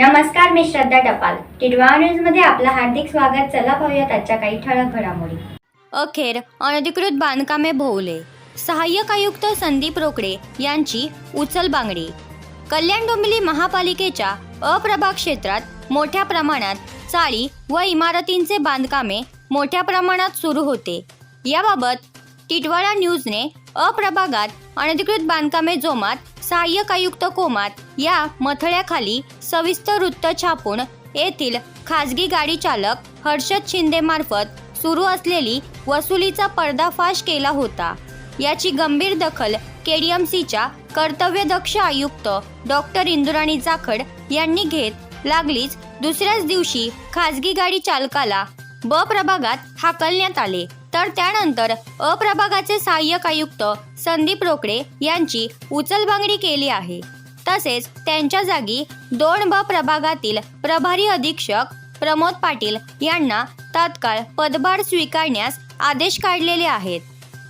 नमस्कार मी श्रद्धा टपाल. टिडवा न्यूजमध्ये आपलं हार्दिक स्वागत. चला पाहूयात आजच्या काही ठळक घडामोडी. अखेर अनधिकृत बांधकामे भोवले. सहाय्यक आयुक्त संदीप रोकडे यांची उचलबांगडी कल्याण डोंबिवली महापालिकेच्या अप्रभाग क्षेत्रात मोठ्या प्रमाणात चाळी व इमारतींचे बांधकामे मोठ्या प्रमाणात सुरू होते. याबाबत टिटवाळा न्यूजने अप्रभागात अनधिकृत बांधकामे जोमात सहाय्यक आयुक्त कोमात या मथळ्याखाली सविस्तर वृत्त छापून येथील खाजगी गाडी चालक हर्षद शिंदे मार्फत सुरू असलेली वसुलीचा पर्दाफाश केला होता. याची गंभीर दखल केडीएमसीच्या कर्तव्यदक्ष आयुक्त डॉक्टर इंदुराणी जाखड यांनी घेत लागलीच दुसऱ्याच दिवशी खाजगी गाडी चालकाला ब प्रभागात हाकलण्यात आले. तर त्यानंतर अप्रभागाचे सहाय्यक आयुक्त संदीप रोकडे यांची उचलबांगडी केली आहे. तसेच त्यांच्या जागी दोन ब प्रभागातील प्रभारी अधीक्षक प्रमोद पाटील यांना तात्काळ पदभार स्वीकारण्यास आदेश काढलेले आहेत.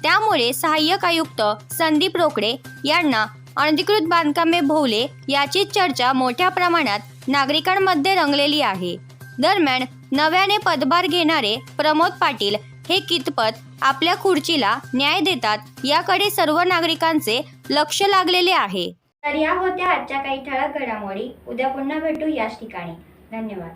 त्यामुळे सहाय्यक आयुक्त संदीप रोकडे यांना अनधिकृत बांधकामे भोवले याची चर्चा मोठ्या प्रमाणात नागरिकांमध्ये रंगलेली आहे. दरम्यान नव्याने पदभार घेणारे प्रमोद पाटील हे कितपत आपल्या खुर्चीला न्याय देतात याकडे सर्व नागरिकांचे लक्ष लागलेले आहे. तर या होत्या आजच्या काही ठळक घडामोडी. उद्या पुन्हा भेटू याच ठिकाणी. धन्यवाद.